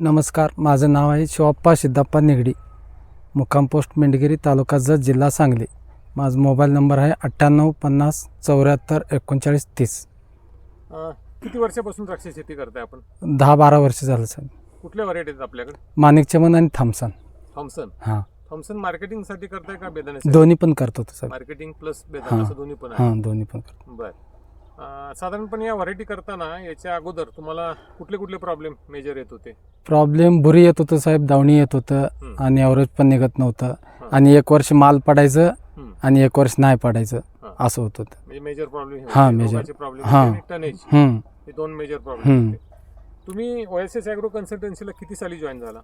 नमस्कार माझं नाव आहे शिवप्पा सिद्धप्पा निगडी. मुक्काम पोस्ट मेंढगिरी तालुका जत जिल्हा सांगली. माझा मोबाईल नंबर आहे अठ्ठ्याण्णव पन्नास चौऱ्याहत्तर एकोणचाळीस तीस. अं, किती वर्षापासून द्राक्ष शेती करताय आपण? दहा बारा वर्ष झालं साहेब कुठल्या व्हरायटी आहेत आपल्याकडे? माणिक चमन आणि थॉम्सन. थॉम्सन? हां. थॉम्सन मार्केटिंगसाठी करताय का बेदाणे दोन्ही पण करतो तो साहेब मार्केटिंग प्लस हां. असं दोन्ही पण आहे. हां दोन्ही पण करतो. बर. साधारणपणे या व्हरायटी करताना याच्या अगोदर तुम्हाला कुठले कुठले प्रॉब्लेम मेजर येत होते प्रॉब्लेम बुरी येत होतं साहेब दावणी येत होतं. आणि ॲव्हरेज पण निघत नव्हतं. आणि एक वर्ष माल पडायचं. आणि एक वर्ष नाही पडायचं. असं होत होतं म्हणजे मेजर प्रॉब्लेम हां, major. प्रॉब्लेम हां. हं. हे दोन मेजर प्रॉब्लेम तुम्ही ओएसएस अॅग्रो कन्सल्टन्सीला किती साली जॉईन झाला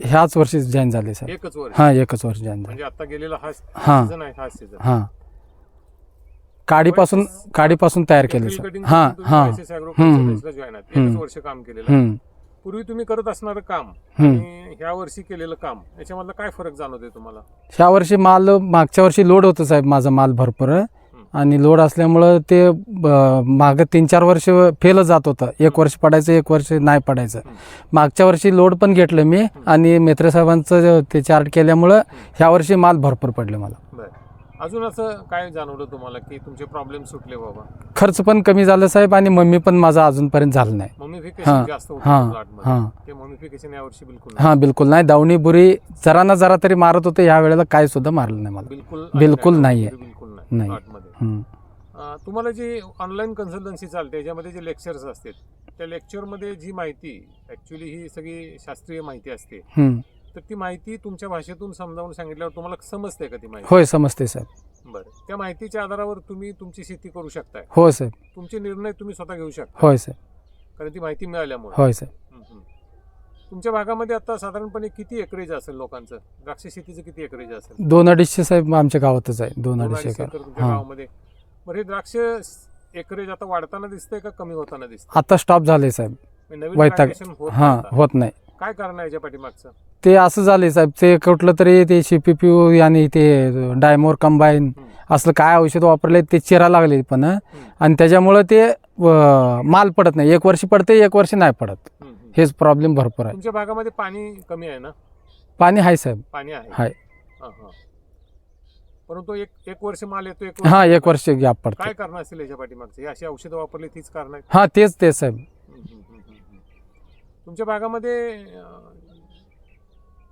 ह्याच वर्षी जॉईन झाले साहेब एकच वर्ष हां एकच वर्ष जॉईन झाले म्हणजे आता गेलेला हा हां सीझन आहे हा सीझन हां काडीपासून काडीपासून तयार केले सर हां हां. वर्ष काम केलेलं पूर्वी तुम्ही करत असणारं काम ह्या वर्षी केलेलं काम याच्यामधला काय फरक जाणवतोय तुम्हाला? ह्या वर्षी माल मागच्या वर्षी लोड होतं साहेब माझा माल भरपूर. आणि लोड असल्यामुळं ते मागं तीन चार वर्ष फेलच जात होतं. एक वर्ष पडायचं एक वर्ष नाही पडायचं. मागच्या वर्षी लोड पण घेतलं मी आणि मेत्रे साहेबांचं ते चार्ट केल्यामुळं ह्या वर्षी माल भरपूर पडले मला. अजून असं काय जाणवलं तुम्हाला की तुमचे प्रॉब्लेम सुटले बाबा खर्च पण कमी झालं साहेब आणि मम्मी पण माझा अजूनपर्यंत झालं नाही ममिफिकेशन हां, जास्त हां, होतं प्लॉटमध्ये हां ते ममिफिकेशन यावर्षी बिलकुल नाही. हां बिलकुल नाही दावणी बुरी जरा ना जरा तरी मारत होते ह्या वेळेला काय सुद्धा मारलं नाही मला बिलकुल बिलकुल नाही, नाहीये. बिलकुल नाही नाही. प्लॉटमध्ये. अं, तुम्हाला जी ऑनलाईन कन्सल्टन्सी चालते याच्यामध्ये जे लेक्चर्स असतात त्या लेक्चरमध्ये जी माहिती ॲक्च्युली ही सगळी शास्त्रीय माहिती असते. तर ती माहिती तुमच्या भाषेतून समजावून सांगितल्यावर तुम्हाला समजते का ती माहिती? होय समजते साहेब. बरं. त्या माहितीच्या आधारावर तुम्ही तुमची शेती करू शकताय. होय साहेब. तुमचे निर्णय तुम्ही स्वतः घेऊ शकता. होय साहेब. कारण ती माहिती मिळाल्यामुळे. होय साहेब. हम्म, हम्म. तुमच्या भागामध्ये आता साधारणपणे किती एकरेज असेल लोकांचं? द्राक्ष शेतीचं किती एकरेज असेल? दोन अडीचशे साहेब आमच्या गावातच आहे. दोन अडीचशे अडीच एकर. एकर तुमच्या हां. गावामध्ये. बरं हे द्राक्ष एकरेज आता वाढताना दिसतंय का कमी होताना दिसतंय? आता स्टॉप झाले साहेब. म्हणजे नवीन वैताग plantation होत हां नाही आता. होत नाही. काय कारण आहे याच्या पाठीमागचं? ते असं झाले साहेब ते कुठलं तरी ते सीपीपी आणि ते डायमोर कंबाईन असलं काय औषध वापरले ते चिरा लागले पण आणि त्याच्यामुळं ते माल पडत नाही. एक वर्षी पडते एक वर्षी नाही पडत. हेच प्रॉब्लेम भरपूर आहे. तुमच्या भागामध्ये पाणी कमी आहे ना? पाणी आहे साहेब. पाणी आहे. हाय. परंतु एक एक वर्ष माल येतो एक हां एक वर्ष गॅप पडते काय कारण असेल याच्या पाठीमागचं? हे अशी औषधं वापरली तीच कारण आहेत हां तेच तेच साहेब. हम्म, हम्म, हम्म, हम्म. तुमच्या भागामध्ये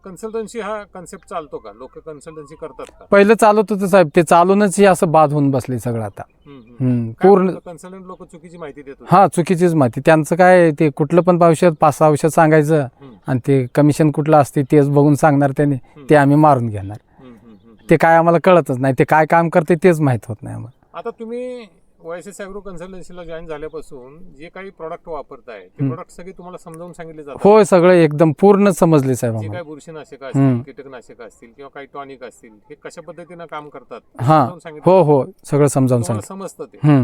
कन्सल्टन्सी हा कन्सेप्ट चालतो का? लोक कन्सल्टन्सी करतात का? पहिलं चालत होतं साहेब ते चालूनच हे असं बाद होऊन बसले सगळं आता. हम्म, पूर्ण कन्सल्टंट लोक चुकीची माहिती देत होते. हा चुकीचीच माहिती. त्यांचं काय ते कुठलं पण औषध पाच सहा औषध सांगायचं हम्म, आणि ते कमिशन कुठलं असते तेच बघून सांगणार त्याने ते आम्ही मारून घेणार. हम्म, हम्म, हम्म. ते काय आम्हाला कळतच नाही. ते काय काम करते तेच माहीत होत नाही आम्हाला. आता तुम्ही वायसेस अॅग्रो कन्सल्टन्सीला जॉईन झाल्यापासून जे काही प्रॉडक्ट वापरताय ते. प्रोडक्ट सगळे तुम्हाला समजावून सांगितले जातात. होय सगळं एकदम पूर्ण समजले साहेब जे आम्हाला. काही बुरशीनाशक हम्म. असतील कीटकनाशक असतील किंवा काही टॉनिक असतील हे कशा पद्धतीनं काम करतात हा. समजावून सांगितलं हो हो सगळं समजावून तुम्हाला समजतं ते. हम्म.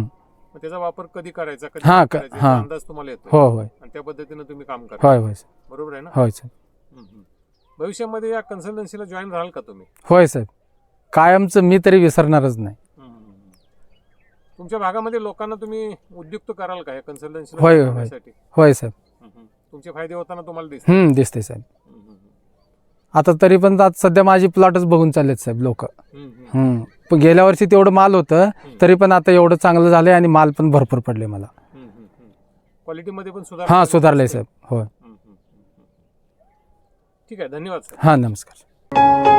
मग त्याचा वापर कधी करायचा कधी हा, नाही क- करायचा हा. याचा अंदाज तुम्हाला येतो हो होय. आणि त्या पद्धतीनं तुम्ही काम करा. होय होय साहेब. बरोबर आहे ना? होय साहेब. हम्म, हम्म. भविष्यामध्ये या कन्सल्टन्सीला जॉईन राहाल का तुम्ही? होय साहेब. कायमचं मी तरी विसरणारच नाही. तुमच्या भागामध्ये लोकांना तुम्ही उद्युक्त कराल का या कन्सल्टन्सीला होय, होय. होय साहेब. तुमचे फायदे होताना तुम्हाला हम्म दिसते साहेब. आता तरी पण आता सध्या माझी प्लॉटच बघून चाललेत साहेब लोक. गेल्या वर्षी तेवढं माल होतं तरी पण आता एवढं चांगलं झालंय आणि माल पण भरपूर पडले मला. क्वालिटीमध्ये पण सुधार हां सुधारलंय साहेब. होय. ठीक आहे धन्यवाद सर हां नमस्कार.